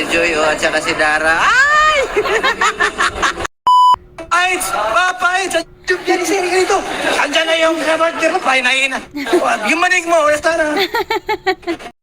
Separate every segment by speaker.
Speaker 1: si Joy oh, at saka si Dara. Ay!
Speaker 2: Aids! Papa Aids! Yan isa yung ganito. Andyan na yung kabarter mo. Pahinahin na. Yung manig mo. Basta na.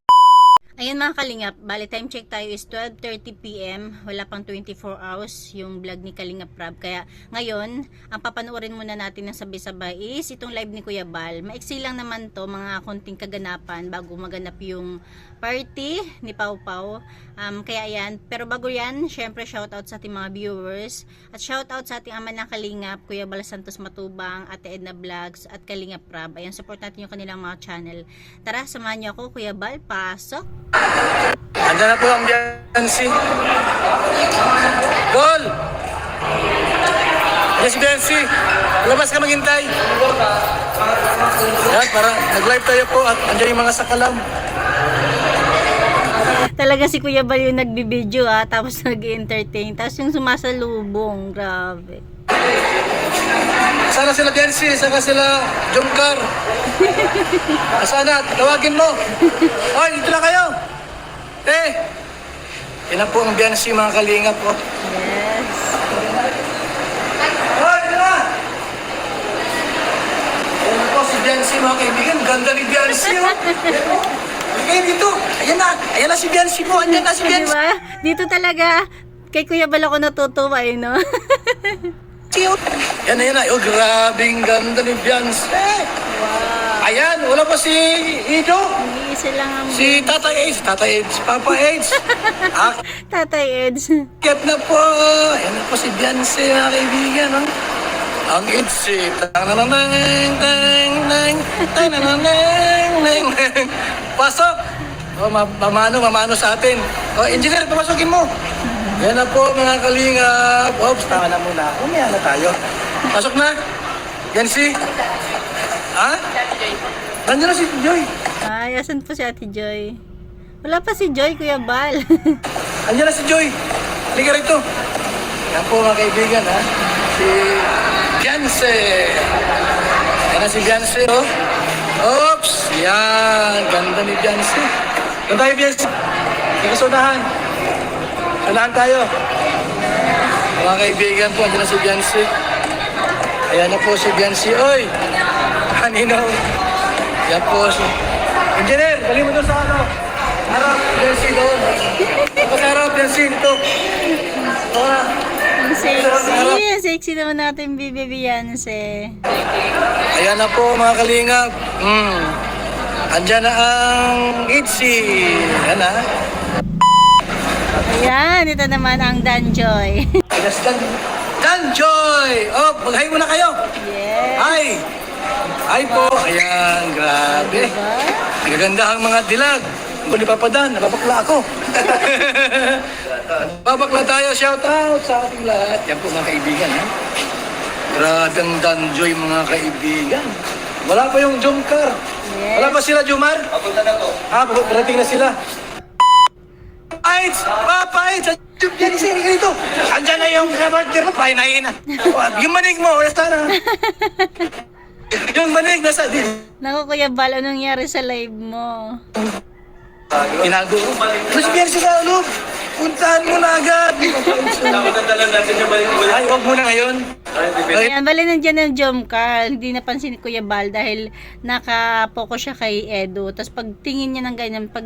Speaker 3: Ayun mga kalingap, bali time check tayo is 12.30pm, wala pang 24 hours yung vlog ni Kalingap Rab. Kaya ngayon, ang papanoorin muna natin ng sabay-sabay is itong live ni Kuya Bal. Maiksi lang naman to, mga konting kaganapan bago maganap yung party ni Pau Pau. Um, kaya yan, pero bago yan, syempre shoutout sa ating mga viewers at shoutout sa ating ama ng Kalingap, Kuya Bal Santos Matubang, Ate Edna Vlogs at Kalingap Rab. Ayan, support natin yung kanilang mga channel. Tara, samahan niyo ako, Kuya Bal, pasok!
Speaker 2: Andyan na po ang Biancy. Gol! Yes, Biancy. Labas ka maghintay. Yan, para nag-live tayo po at andyan yung mga sakalam.
Speaker 3: Talaga si Kuya Bal yung nagbibideo ah, tapos nag-entertain. Tapos yung sumasalubong, grabe.
Speaker 2: Sana sila Biancy, saka sila Jomcar. Sana, tawagin mo. Hoy, dito na kayo. Eh, yan na po ang Biancy, mga kalingap po.
Speaker 3: Yes.
Speaker 2: Hoy, dito na! Ayan na po si Biancy, mga kaibigan. Ganda ni Biancy, oh. Okay, dito. Ayan na. Ayan na si Biancy po. Ayan na si
Speaker 3: Di
Speaker 2: Biancy.
Speaker 3: ba? Dito talaga, kay Kuya Bal ako natutuwa eh, no?
Speaker 2: oh. Yan na, yan na. Oh, grabing ganda ni Biancy.
Speaker 3: wow.
Speaker 2: Ayan, wala pa si Ido.
Speaker 3: Isa lang ang
Speaker 2: Si Tata AIDS, Tata AIDS, Papa AIDS.
Speaker 3: Tatay Eds.
Speaker 2: Akit na po. Ayan na po si Biancy, mga kaibigan. Oh. Ang AIDS, eh. Tananang, tang, tang, tananang, tang. Pasok. Oh, ma- mamano, mamano sa atin. Oh, engineer, pamasukin mo. Yan na po, mga kalinga. Oops, tama na muna. Umaya na tayo. Pasok na. Biancy. Ha? Nandiyan na si Joy.
Speaker 3: Ay, asan po si Ate Joy? Wala pa si Joy, Kuya Bal.
Speaker 2: Andiyan na si Joy. Halika rito. Yan po mga kaibigan ha. Si Beyonce. Yan na si Beyonce oh. Oops. Yan. Ganda ni Beyonce. Doon tayo Beyonce. Hindi ka sunahan. Sunahan tayo. Mga kaibigan po, andiyan na si Beyonce. Ayan na po si Beyonce. Oy! Kanino? Yan po si... Engineer, dali mo doon sa ano? Harap, Beyonce doon. Tapos harap, Beyonce dito. Ito na.
Speaker 3: Ang sexy. Ang sexy naman natin, Bibi Beyonce.
Speaker 2: Ayan na po mga kalingap. Hmm. Andyan na ang Itzy. Ayan na.
Speaker 3: Ayan, ito naman ang Danjoy.
Speaker 2: Alas Dan. Danjoy! Oh, mag-hi muna kayo.
Speaker 3: yes.
Speaker 2: Hi! Hi po. Ayan, grabe.
Speaker 3: Diba?
Speaker 2: Nagaganda ang mga dilag. Kung ni Papa Dan, nababakla ako. Babakla tayo, shout out sa ating lahat. Yan po mga kaibigan. Ha? Grabe ang Danjoy mga kaibigan. Wala pa yung Jomcar.
Speaker 3: Yes.
Speaker 2: Wala pa sila, Jomar? Papunta na to. Ah, parating na sila. Aids! Papa Aids! Yan isa ganito. Andyan na yung kabarter mo. Pahinahin na. Yung manig mo, basta na. yung manig, nasa din.
Speaker 3: Naku, Kuya Bal, anong nangyari sa live mo?
Speaker 2: Tinago. Mas biyan sa loob. Puntahan mo na agad. Ay, huwag mo na ngayon. Ay,
Speaker 3: Ayan, bali nandiyan ang Jomcar. Hindi napansin ni Kuya Bal dahil nakapokus siya kay Edo. Tapos pag tingin niya ng ganyan, pag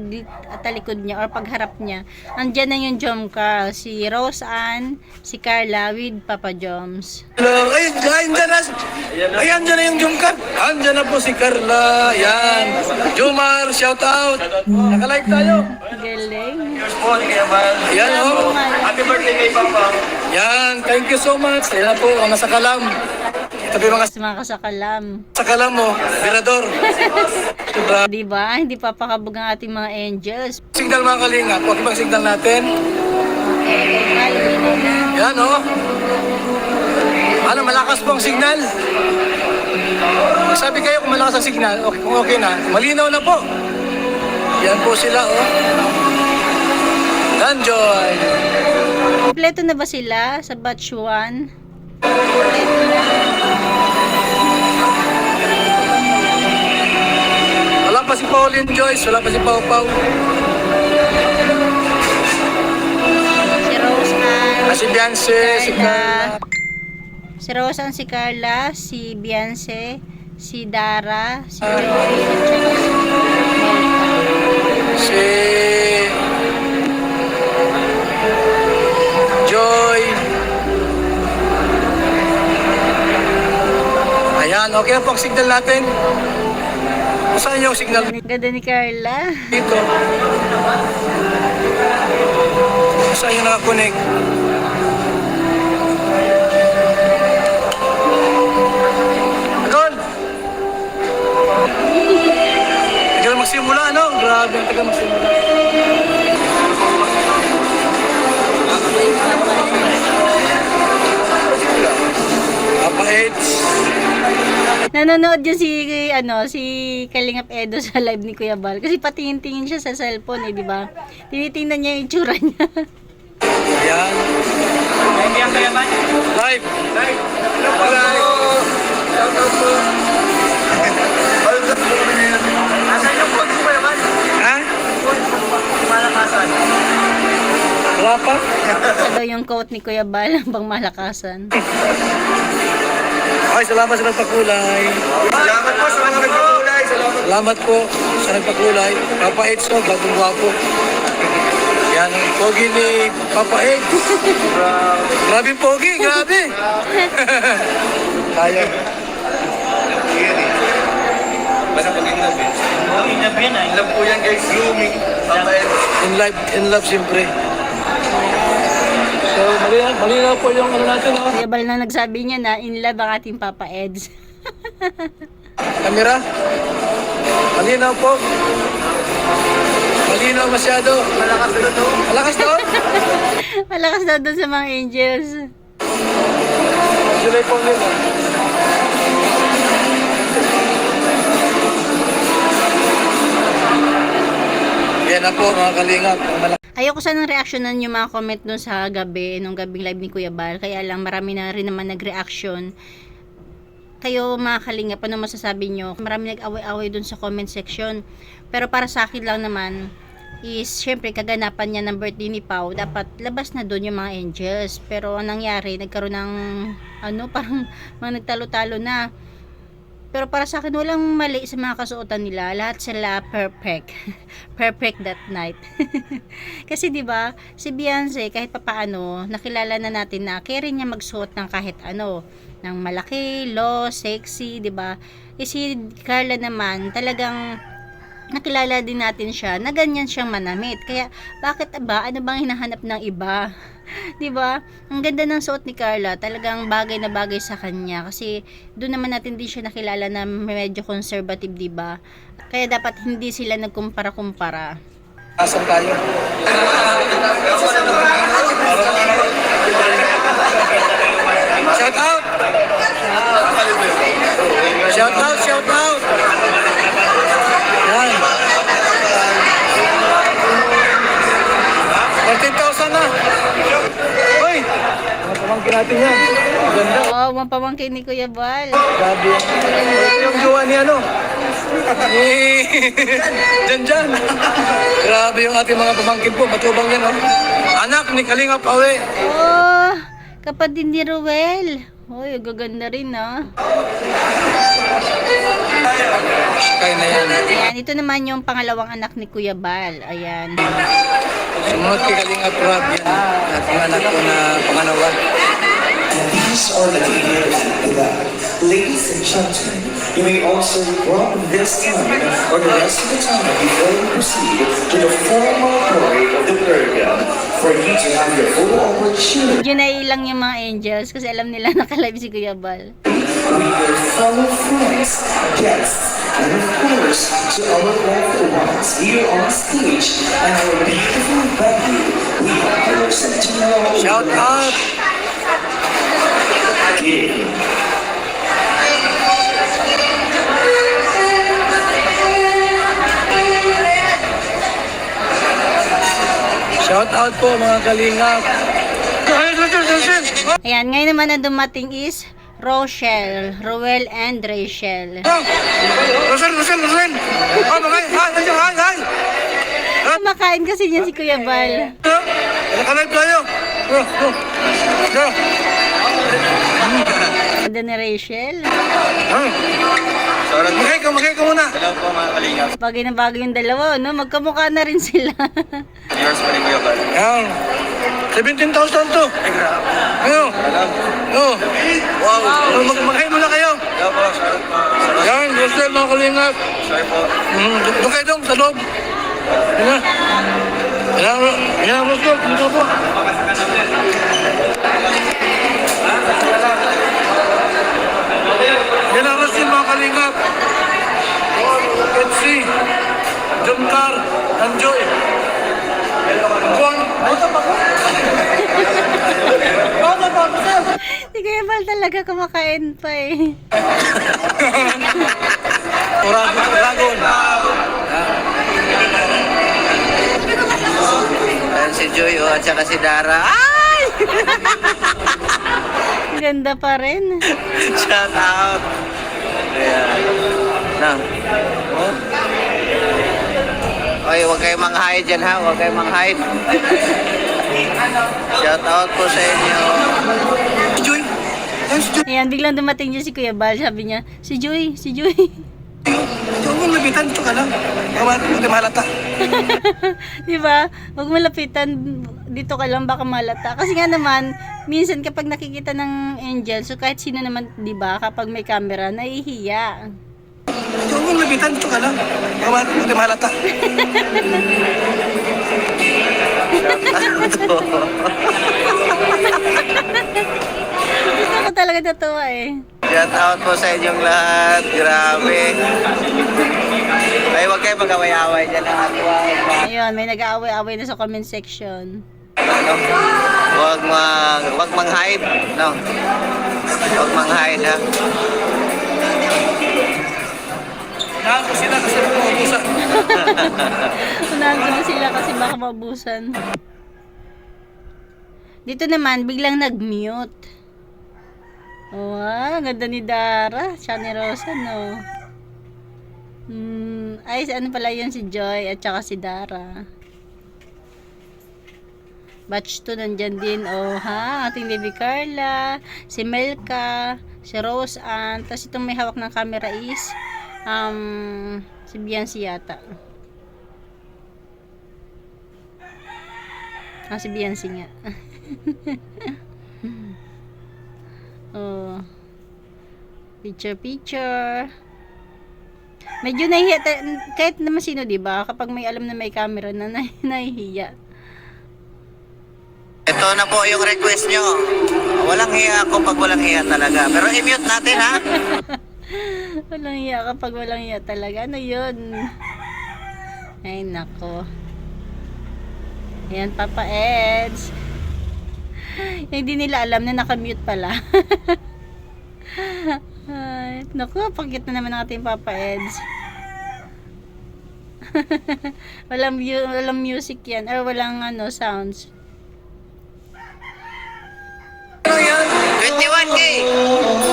Speaker 3: talikod niya or pagharap niya, andyan na yung Jomcar. Si Rose Ann, si Carla with Papa Joms.
Speaker 2: Hello. Ay, ay, andyan na. Ay, andyan na yung Jumkat. Andyan na po si Carla. Yan. Jumar, shout out. Nakalive tayo.
Speaker 3: Galing.
Speaker 2: Yan, oh.
Speaker 3: Happy
Speaker 2: birthday kay Papa. Yan, thank you so much. Yan po, ang nasa kalam. Ito po yung mga
Speaker 3: Sa mga kasakalam.
Speaker 2: sa kalam mo, Mirador. Diba?
Speaker 3: Di ba? Hindi papakabog ang ating mga angels.
Speaker 2: Signal mga kalinga. Huwag ibang signal natin. Yan, oh. Ano, malakas po ang signal. Sabi kayo kung malakas ang signal, okay, kung okay na, malinaw na po. Yan po sila, oh. Danjoy.
Speaker 3: Kompleto na ba sila sa batch 1?
Speaker 2: Wala pa si Pauline Joyce, wala pa si Pau Pau. si Beyonce, si
Speaker 3: Carla.
Speaker 2: Carla.
Speaker 3: Si Rosan, si Carla, si Beyonce, si Dara, si Joy, at saka si
Speaker 2: Ayan, okay na po ang signal natin. Saan yung signal
Speaker 3: Ganda ni Carla.
Speaker 2: dito? Saan yung nakakonect? Doon! Tagal magsimula, no? Grabe ang tagal magsimula.
Speaker 3: Nanonood yun si, ano, si Kalingap Edo sa live ni Kuya Bal. Kasi patingin-tingin siya sa cellphone eh, di ba? Tinitingnan niya yung itsura niya.
Speaker 2: Ayan. Live. Live. Ha? Wala pa?
Speaker 3: Ito daw yung quote ni Kuya Bal, bang malakasan.
Speaker 2: Okay, salamat sa nagpakulay.
Speaker 1: Salamat po sa mga nagpakulay. Salamat.
Speaker 2: Salamat po sa nagpakulay. Papa Eds, oh, bagong gwapo. Yan, pogi ni Papa Eds. grabe pogi, grabe. Tayo.
Speaker 1: Basta pag inlove eh. Inlove yan ah. Inlove po yan guys. Blooming. Papa
Speaker 2: In live, in love siyempre. So, malinaw, malinaw po yung ano natin, oh.
Speaker 3: Kuya Bal na nagsabi niya na in love ang ating Papa Eds.
Speaker 2: Kamera. Malinaw po. Malinaw masyado.
Speaker 1: Malakas na to.
Speaker 2: Malakas doon.
Speaker 3: Malakas daw doon sa mga angels.
Speaker 2: July po nila. Yan na po mga kalingap. Ang.
Speaker 3: Ayoko sanang reaksyonan yung mga comment dun sa gabi, nung gabing live ni Kuya Bal. Kaya lang marami na rin naman nag-reaction. Kayo mga kalingap, ano masasabi nyo? Marami nag-away-away dun sa comment section. Pero para sa akin lang naman, is syempre kaganapan niya ng birthday ni Pau, dapat labas na doon yung mga angels. Pero anong nangyari, nagkaroon ng ano, parang mga nagtalo-talo na. Pero para sa akin, walang mali sa mga kasuotan nila. Lahat sila perfect. perfect that night. Kasi 'di ba, si Beyonce kahit papaano, nakilala na natin na rin niya magsuot ng kahit ano, ng malaki, low, sexy, 'di ba? Eh si Carla naman, talagang nakilala din natin siya na ganyan siyang manamit. Kaya, bakit ba? Ano bang hinahanap ng iba? 'Di ba? Ang ganda ng suot ni Carla, talagang bagay na bagay sa kanya kasi doon naman natin din siya nakilala na medyo conservative, 'di ba? Kaya dapat hindi sila nagkumpara-kumpara.
Speaker 2: Asan tayo? Shout out! Shout out, shout out! Natin yan. Ganda.
Speaker 3: Oh, mga pamangkin ni Kuya Bal.
Speaker 2: Grabe yan. Yung jowa ni ano? Ni... Jan Jan. Grabe yung ating mga pamangkin po. Matubang yan, oh. Anak ni Kalinga Pawe.
Speaker 3: Oh, kapatid ni Ruel. Hoy, gaganda rin ah.
Speaker 2: Kaya na yan.
Speaker 3: Ayan, ito naman yung pangalawang anak ni Kuya Bal. Ayan.
Speaker 2: Sumunod kay Kalinga Prab yan. At yung anak ko na pangalawa.
Speaker 4: These are the details of that. Ladies and gentlemen, you may also rub this time or the rest of the time before you proceed to the formal parade of the program for you to have your full opportunity
Speaker 3: Yun ay lang yung mga angels kasi alam nila nakalive si Kuya Bal.
Speaker 4: with your fellow friends, guests, and of course to our loved ones here on stage and our beautiful venue. We have our Centennial
Speaker 2: Shout out! Shout out po mga Kalingap.
Speaker 3: Ayan, ngayon naman na dumating is Rochelle, Roel and Rachel.
Speaker 2: Rosel, Rosel, Rosel! Oh, mga, hi, hi, hi!
Speaker 3: Kumakain kasi niya si Kuya Bal.
Speaker 2: Nakalive tayo. Oh, oh. Go.
Speaker 3: Ganda ni Rachel.
Speaker 2: Ah.
Speaker 1: Po.
Speaker 2: Magay ka, magay ka muna.
Speaker 1: Hello po mga kalingap.
Speaker 3: Bagay na bagay yung dalawa, no? Magkamukha na rin sila.
Speaker 1: Viewers pa rin Kuya Bal.
Speaker 2: Yan. 17,000 to. Ano?
Speaker 1: Alam.
Speaker 2: Oh. Wow. Oh, mag magay muna kayo.
Speaker 1: Hello po. Shoutout.
Speaker 2: Yan, Rosel, mga kalingap.
Speaker 1: Sorry po.
Speaker 2: Hmm, do- doon kayo sa loob. Yan na. Yan, yan, Rosel, dito po. Yan ang Rosel, mga kalingap. Let's see. John Carr, and Joy. Buwan, buwan pa ko. Buwan pa ko, sir.
Speaker 3: Hindi Kuya Talaga kumakain pa eh.
Speaker 2: Oragon, Oragon.
Speaker 5: Ayan si Joy oh, at saka si Dara. Ay!
Speaker 3: Ganda pa rin.
Speaker 5: Shout out! Ayan. Na. Oh. Oy, huwag kayong mang-hide dyan ha. Huwag kayong mang-hide. Shout out po sa inyo.
Speaker 2: Joy. Yan si Joy.
Speaker 3: Ayan, biglang dumating niya si Kuya Bal. Sabi niya, si Joy, si Joy.
Speaker 2: Huwag mong lapitan, dito ka lang. Baka hindi malata.
Speaker 3: Di ba? Huwag mo lapitan dito ka lang baka malata. Kasi nga naman, minsan kapag nakikita ng angel, so kahit sino naman, di ba, kapag may camera, nahihiya.
Speaker 2: Huwag mong lapitan, dito ka lang. Baka hindi malata.
Speaker 3: Gusto ko talaga natuwa eh.
Speaker 5: Shout out po sa inyong lahat. Grabe. Ay, huwag kayong mag-away-away dyan. Huwag
Speaker 3: Ayun, may nag-aaway-aaway na sa comment section.
Speaker 5: ano, huwag mang, huwag mang-hide. No. Huwag mang-hide ha.
Speaker 2: Naan ko sila kasi nauubusan.
Speaker 3: Unahan ko na sila kasi baka mabusan. Dito naman, biglang nag-mute. Ah, ganda ni Dara. Siya ni Rosa, no? Hmm, ay, ano pala yun, si Joy at saka si Dara. Batch 2 nandyan din, oh ha, ating baby Carla, si Melka, si Rose Ann, tapos itong may hawak ng camera is, um, si Biancy yata. Ah, si Biancy nga. oh. Picture, picture. Medyo nahihiya, kahit naman sino, di ba? Kapag may alam na may camera na, nah- nahihiya.
Speaker 5: Ito na po yung request nyo. Walang hiya ako pag walang hiya talaga. Pero i-mute natin ha.
Speaker 3: Walang hiya kapag walang hiya talaga. Ano yun? Ay, nako. Ayan, Papa Eds. Hindi nila alam na nakamute pala. Ay, naku, pagkit na naman ng ating Papa Eds. walang, mu- walang music yan. Or walang ano, sounds.
Speaker 2: Ano yan?
Speaker 5: 21K!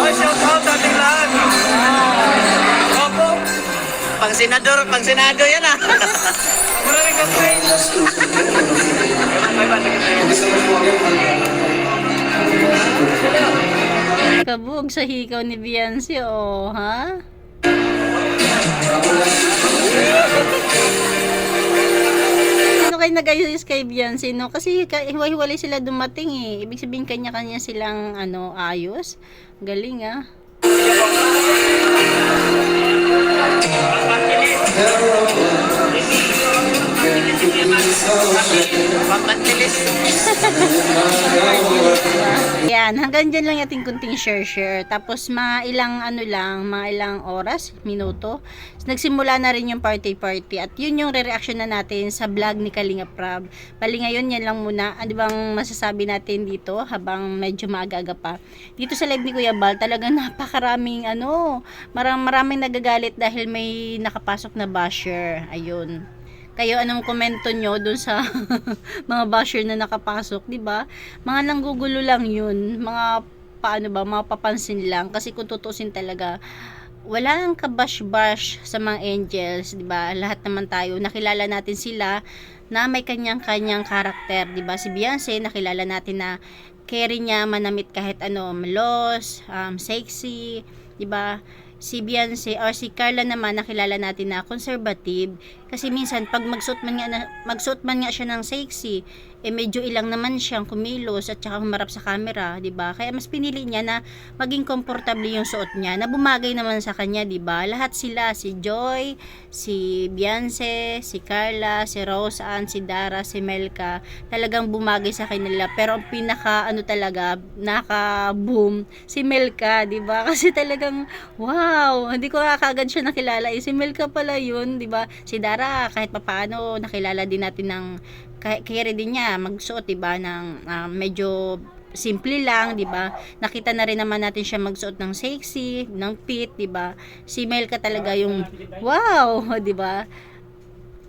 Speaker 2: Ay, shout out sa ating lahat. Opo.
Speaker 5: Pang senador, pang senado yan ah.
Speaker 2: Maraming complaint.
Speaker 3: Kabog sa hikaw ni Beyonce, oh, ha? Ano kayo nag-ayos kay Beyonce, no? Kasi ka- hiwa-hiwalay sila dumating, eh. Ibig sabihin, kanya-kanya silang, ano, ayos. Galing, ah. Yan, hanggang dyan lang ating kunting share-share. Tapos mga ilang ano lang, mga ilang oras, minuto. Nagsimula na rin yung party-party. At yun yung re-reaction na natin sa vlog ni Kalinga Prab. Bali ngayon, yan lang muna. Ano bang masasabi natin dito habang medyo maaga pa. Dito sa live ni Kuya Bal, talagang napakaraming ano, marang, maraming nagagalit dahil may nakapasok na basher. Ayun kayo anong komento nyo dun sa mga basher na nakapasok, 'di ba? Mga nanggugulo lang 'yun, mga paano ba, mga papansin lang kasi kung tutusin talaga wala nang kabash-bash sa mga angels, 'di ba? Lahat naman tayo nakilala natin sila na may kanyang-kanyang karakter, 'di ba? Si Beyonce nakilala natin na carry niya manamit kahit ano, malos, um, sexy, 'di ba? Si Beyonce or si Carla naman nakilala natin na conservative. Kasi minsan pag magsuot man nga na, magsuot man nga siya ng sexy eh medyo ilang naman siyang kumilos at saka humarap sa camera, 'di ba? Kaya mas pinili niya na maging komportable yung suot niya na bumagay naman sa kanya, 'di ba? Lahat sila si Joy, si Beyonce, si Carla, si Rose Ann, si Dara, si Melka, talagang bumagay sa kanila. Pero ang pinaka ano talaga, naka boom si Melka, 'di ba? Kasi talagang wow, hindi ko nga kaagad siya nakilala. Eh, si Melka pala 'yun, 'di ba? Si Dara kahit papaano nakilala din natin ng kaya kaya din niya magsuot 'di ba ng ah, medyo simple lang, 'di ba? Nakita na rin naman natin siya magsuot ng sexy, ng fit, 'di ba? Si Melka talaga yung wow, 'di ba?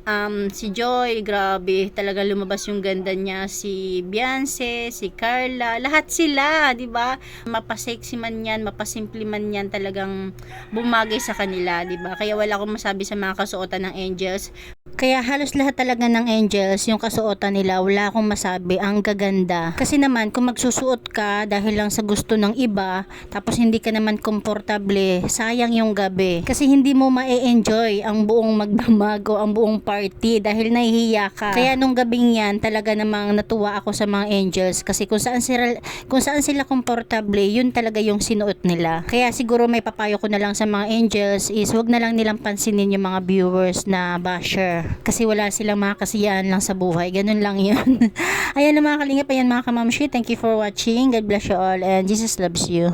Speaker 3: Um, si Joy, grabe, talaga lumabas yung ganda niya. Si Beyonce, si Carla, lahat sila, di ba? Mapasexy man yan, mapasimple man yan, talagang bumagay sa kanila, di ba? Kaya wala akong masabi sa mga kasuotan ng Angels. Kaya halos lahat talaga ng Angels, yung kasuotan nila, wala akong masabi, ang gaganda. Kasi naman, kung magsusuot ka dahil lang sa gusto ng iba, tapos hindi ka naman komportable, sayang yung gabi. Kasi hindi mo ma-enjoy ang buong magdamag o ang buong party dahil nahihiya ka. Kaya nung gabing yan, talaga namang natuwa ako sa mga Angels kasi kung saan sila, kung saan sila komportable, yun talaga yung sinuot nila. Kaya siguro may papayo ko na lang sa mga Angels is wag na lang nilang pansinin yung mga viewers na basher. Kasi wala silang mga kasiyahan lang sa buhay. Ganun lang yun. Ayan na mga kalingap. Ayan mga kamamshi. Thank you for watching. God bless you all and Jesus loves you.